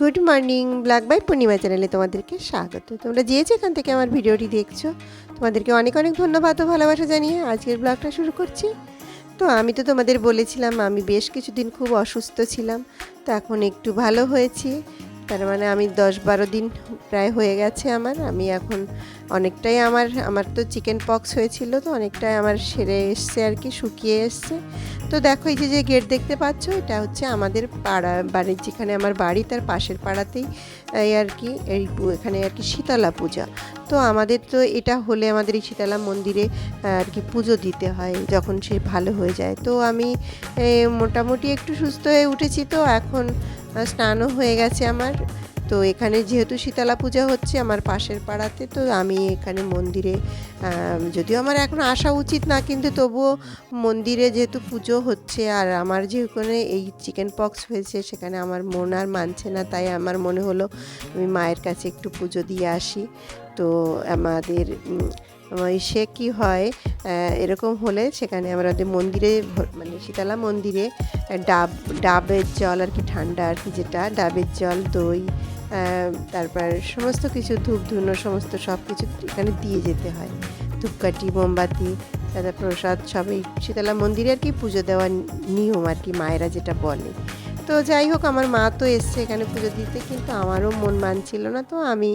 Good morning, black by Purnima চ্যানেলে তোমাদেরকে স্বাগত। তোমরা যে যেখান থেকে আমার ভিডিওটি দেখছ, তোমাদেরকে অনেক অনেক ধন্যবাদ ও ভালোবাসা জানিয়ে আজকের ব্লগটা শুরু করছি। তো আমি তো তোমাদের বলেছিলাম, আমি বেশ কিছুদিন খুব অসুস্থ ছিলাম, তো এখন একটু ভালো হয়েছি। তার মানে আমি দশ বারো দিন প্রায় হয়ে গেছে আমার। আমি এখন অনেকটাই আমার আমার তো চিকেন পক্স হয়েছিল তো অনেকটাই আমার সেরে এসছে আর কি, শুকিয়ে এসছে। তো দেখো এই যে যে গেট দেখতে পাচ্ছ, এটা হচ্ছে আমাদের পাড়া, বাড়ির যেখানে আমার বাড়ি, তার পাশের পাড়াতেই এই আর কি, এই এখানে আর কি শীতলা পূজা। তো আমাদের তো এটা হলে আমাদের এই শীতলা মন্দিরে আর কি পুজো দিতে হয় যখন সে ভালো হয়ে যায়। তো আমি মোটামুটি একটু সুস্থ হয়ে উঠেছি তো, এখন স্নানও হয়ে গেছে আমার। তো এখানে যেহেতু শীতলা পূজা হচ্ছে আমার পাশের পাড়াতে, তো আমি এখানে মন্দিরে যদিও আমার এখন আসা উচিত না, কিন্তু তবুও মন্দিরে যেহেতু পুজো হচ্ছে আর আমার যেখানে এই চিকেন পক্স হয়েছে, সেখানে আমার মন আর মানছে না, তাই আমার মনে হলো আমি মায়ের কাছে একটু পুজো দিয়ে আসি। তো আমাদের সে কি হয় এরকম হলে সেখানে আমাদের মন্দিরে মানে শীতলা মন্দিরে ডাব, ডাবের জল আর কি ঠান্ডা আর কি যেটা, ডাবের জল, দই তারপর সমস্ত কিছু ধূপ ধুনো সমস্ত সব কিছু এখানে দিয়ে যেতে হয়। ধূপকাঠি, মোমবাতি, তারপর প্রসাদ সবই শীতলা মন্দিরে আর কি পুজো দেওয়ার নিয়ম আর কি মায়েরা যেটা বলে। তো যাই হোক আমার মা তো এসছে এখানে পুজো দিতে কিন্তু আমারও মন মানছিল না তো। আমি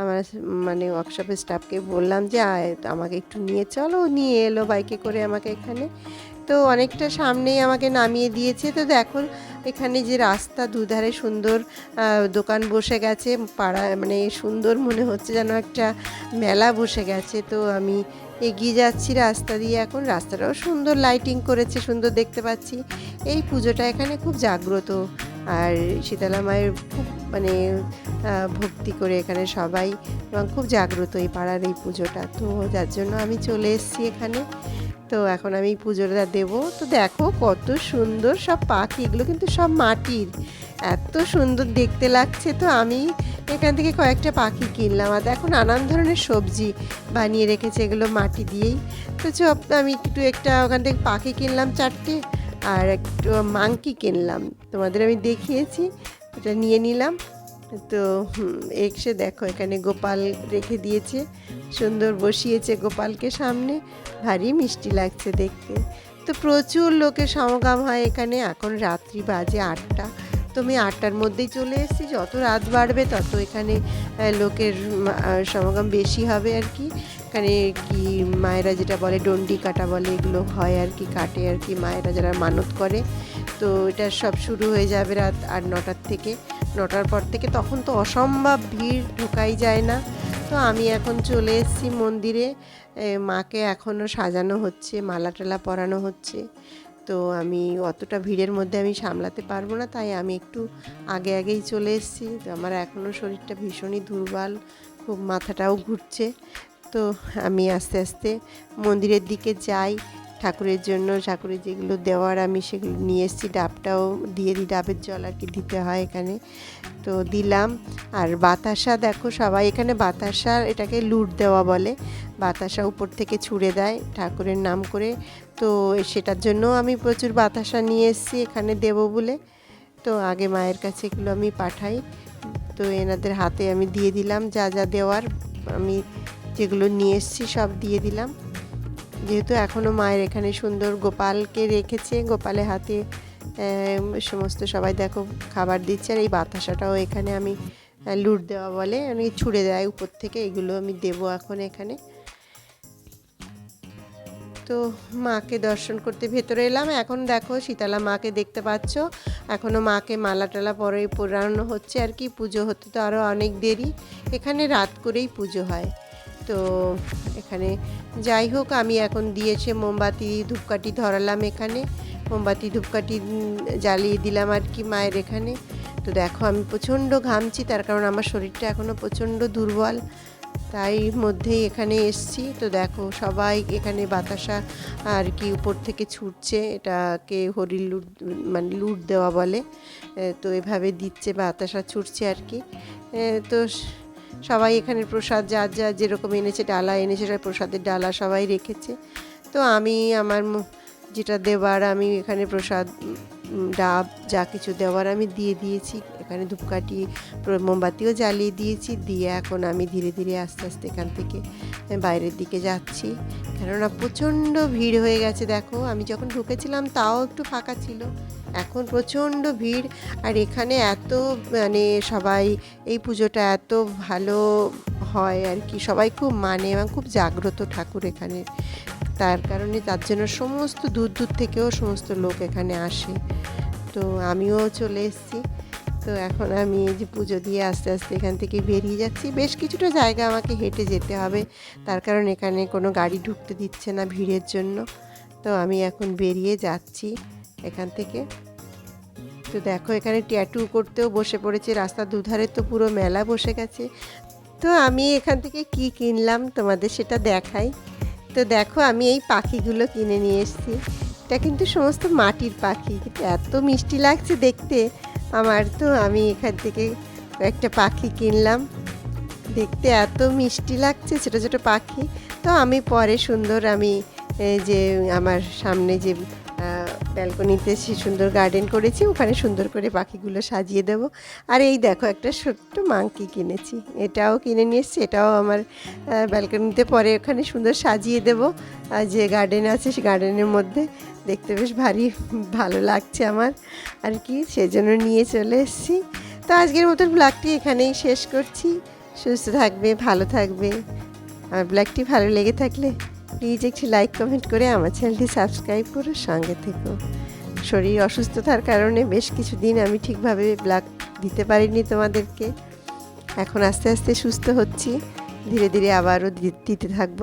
আমার মানে ওয়ার্কশপের স্টাফকে বললাম যে আয়, আমাকে একটু নিয়ে চলো। নিয়ে এলো বাইকে করে আমাকে এখানে। তো অনেকটা সামনেই আমাকে নামিয়ে দিয়েছে। তো দেখো এখানে যে রাস্তা দুধারে সুন্দর দোকান বসে গেছে, পাড়া মানে সুন্দর মনে হচ্ছে যেন একটা মেলা বসে গেছে। তো আমি এগিয়ে যাচ্ছি রাস্তা দিয়ে এখন। রাস্তাটাও সুন্দর লাইটিং করেছে, সুন্দর দেখতে পাচ্ছি। এই পুজোটা এখানে খুব জাগ্রত। আর শীতলা মায়ের খুব মানে ভক্তি করে এখানে সবাই, এবং খুব জাগ্রত এই পাড়ার এই পুজোটা। তো যার জন্য আমি চলে এসেছি এখানে। তো এখন আমি পুজোটা দেবো, তো দেখো কত সুন্দর সব পাখি, এগুলো কিন্তু সব মাটির। এত সুন্দর দেখতে লাগছে, তো আমি এখান থেকে কয়েকটা পাখি কিনলাম। আর দেখো নানান ধরনের সবজি বানিয়ে রেখেছে এগুলো মাটি দিয়েই। তো চপ আমি একটু একটা ওখান থেকে পাখি কিনলাম চারটে, আর একটু মাংকি কিনলাম। তোমাদের আমি দেখিয়েছি, এটা নিয়ে নিলাম। তো এসে দেখো এখানে গোপাল রেখে দিয়েছে। সুন্দর বসিয়েছে গোপালকে সামনে। ভারী মিষ্টি লাগছে দেখতে। তো প্রচুর লোকের সমাগম হয় এখানে। এখন রাত্রি বাজে আটটা। তো আমি আটটার মধ্যেই চলে এসেছি। যত রাত বাড়বে তত এখানে লোকের সমাগম বেশি হবে আর কি। এখানে কি মায়েরা যেটা বলে, ডন্ডি কাটা বলে, এগুলো হয় আর কি, কাটে আর কি মায়েরা যারা মানত করে। তো এটা সব শুরু হয়ে যাবে রাত আট নটার থেকে। নটার পর থেকে তখন তো অসম্ভব ভিড়, ঢোকাই যায় না। তো আমি এখন চলে এসেছি মন্দিরে। মাকে এখনও সাজানো হচ্ছে, মালা টালা পরানো হচ্ছে। তো আমি অতটা ভিড়ের মধ্যে আমি সামলাতে পারব না, তাই আমি একটু আগে আগেই চলে এসেছি। তো আমার এখনও শরীরটা ভীষণই দুর্বল, খুব মাথাটাও ঘুরছে। তো আমি আস্তে আস্তে মন্দিরের দিকে যাই। ঠাকুরের জন্য, ঠাকুরের যেগুলো দেওয়ার আমি সেগুলো নিয়ে এসেছি, ডাবটাও দিয়ে দিই, ডাবের জল আর কি দিতে হয় এখানে। তো দিলাম। আর বাতাসা দেখো সবাই, এখানে বাতাসা এটাকে লুট দেওয়া বলে। বাতাসা উপর থেকে ছুঁড়ে দেয় ঠাকুরের নাম করে। তো সেটার জন্য আমি প্রচুর বাতাসা নিয়ে এসেছি এখানে দেব বলে। তো আগে মায়ের কাছে এগুলো আমি পাঠাই। তো এনাদের হাতে আমি দিয়ে দিলাম, যা যা দেওয়ার আমি যেগুলো নিয়ে এসেছি সব দিয়ে দিলাম। যেহেতু এখনও মায়ের এখানে সুন্দর গোপালকে রেখেছে গোপালে হাতে সমস্ত সবাই দেখো খাবার দিচ্ছে। আর এই বাতাসাটাও এখানে আমি লুট দেওয়া বলে আমি ছুঁড়ে দেয় উপর থেকে, এগুলো আমি দেবো এখন এখানে। তো মাকে দর্শন করতে ভেতরে এলাম। এখন দেখো শীতলা মাকে দেখতে পাচ্ছ। এখনও মাকে মালা টালা পরে পরানো হচ্ছে। আর কি, পুজো হতে তো আরও অনেক দেরি। এখানে রাত করেই পুজো হয়। তো এখানে যাই হোক, আমি এখন দিয়েছে মোমবাতি, ধূপকাঠি ধরালাম এখানে। মোমবাতি, ধূপকাঠি জ্বালিয়ে দিলাম আর কি মায়ের এখানে। তো দেখো, আমি প্রচণ্ড ঘামছি, তার কারণ আমার শরীরটা এখনও প্রচণ্ড দুর্বল। তাই মধ্যেই এখানে এসছি। তো দেখো, সবাই এখানে বাতাসা আর কি উপর থেকে ছুটছে, এটাকে হরি লুট মানে লুট দেওয়া বলে। তো এভাবে দিচ্ছে, বাতাসা ছুটছে আর কি। তো সবাই এখানে প্রসাদ যা যা যেরকম এনেছে, ডালা এনেছে সেটা প্রসাদের ডালা সবাই রেখেছে। তো আমি, আমার যেটা দেবার, আমি এখানে প্রসাদ ডাব যা কিছু দেওয়ার আমি দিয়ে দিয়েছি। এখানে ধূপকাঠি মোমবাতিও জ্বালিয়ে দিয়েছি। দিয়ে এখন আমি ধীরে ধীরে আস্তে আস্তে এখান থেকে বাইরের দিকে যাচ্ছি। কেননা প্রচণ্ড ভিড় হয়ে গেছে দেখো। আমি যখন ঢুকেছিলাম তাও একটু ফাঁকা ছিল। এখন প্রচণ্ড ভিড়। আর এখানে এত মানে সবাই, এই পুজোটা এত ভালো হয় আর কি। সবাই খুব মানে এবং খুব জাগ্রত ঠাকুর এখানে। তার কারণে তার জন্য সমস্ত দূর দূর থেকেও সমস্ত লোক এখানে আসে। তো আমিও চলে এসেছি। তো এখন আমি এই যে পুজো দিয়ে আস্তে আস্তে এখান থেকে বেরিয়ে যাচ্ছি। বেশ কিছুটা জায়গা আমাকে হেঁটে যেতে হবে। তার কারণ এখানে কোনো গাড়ি ঢুকতে দিচ্ছে না ভিড়ের জন্য। তো আমি এখন বেরিয়ে যাচ্ছি এখান থেকে। তো দেখো এখানে ট্যাটু করতেও বসে পড়েছে। রাস্তার দুধারে তো পুরো মেলা বসে গেছে। তো আমি এখান থেকে কি কিনলাম তোমাদের সেটা দেখাই। তো দেখো আমি এই পাখিগুলো কিনে নিয়ে এসেছি। এটা কিন্তু সমস্ত মাটির পাখি, কিন্তু এত মিষ্টি লাগছে দেখতে। আমার তো আমি এখান থেকে একটা পাখি কিনলাম। দেখতে এত মিষ্টি লাগছে, ছোটো ছোটো পাখি। তো আমি পরে সুন্দর আমি যে আমার সামনে যে ব্যালকনিতে সে সুন্দর গার্ডেন করেছি, ওখানে সুন্দর করে পাখিগুলো সাজিয়ে দেবো। আর এই দেখো একটা ছোট্ট মাংকি কিনেছি, এটাও কিনে নিয়ে এসেছি, এটাও আমার ব্যালকনিতে পরে ওখানে সুন্দর সাজিয়ে দেবো। যে গার্ডেন আছে সে গার্ডেনের মধ্যে দেখতে বেশ ভারী, ভালো লাগছে আমার। আর কি, সেজন্য নিয়ে চলে এসেছি। তো আজকের মতন ব্লগটি এখানেই শেষ করছি। সুস্থ থাকবে, ভালো থাকবে। আর ব্লগটি ভালো লেগে থাকলে প্লিজ একটি লাইক, কমেন্ট করে আমার চ্যানেলটি সাবস্ক্রাইব করে সঙ্গে থেকো। শরীর অসুস্থতার কারণে বেশ কিছুদিন আমি ঠিকভাবে ব্লাগ দিতে পারিনি তোমাদেরকে। এখন আস্তে আস্তে সুস্থ হচ্ছি। ধীরে ধীরে আবারও দিতে থাকব।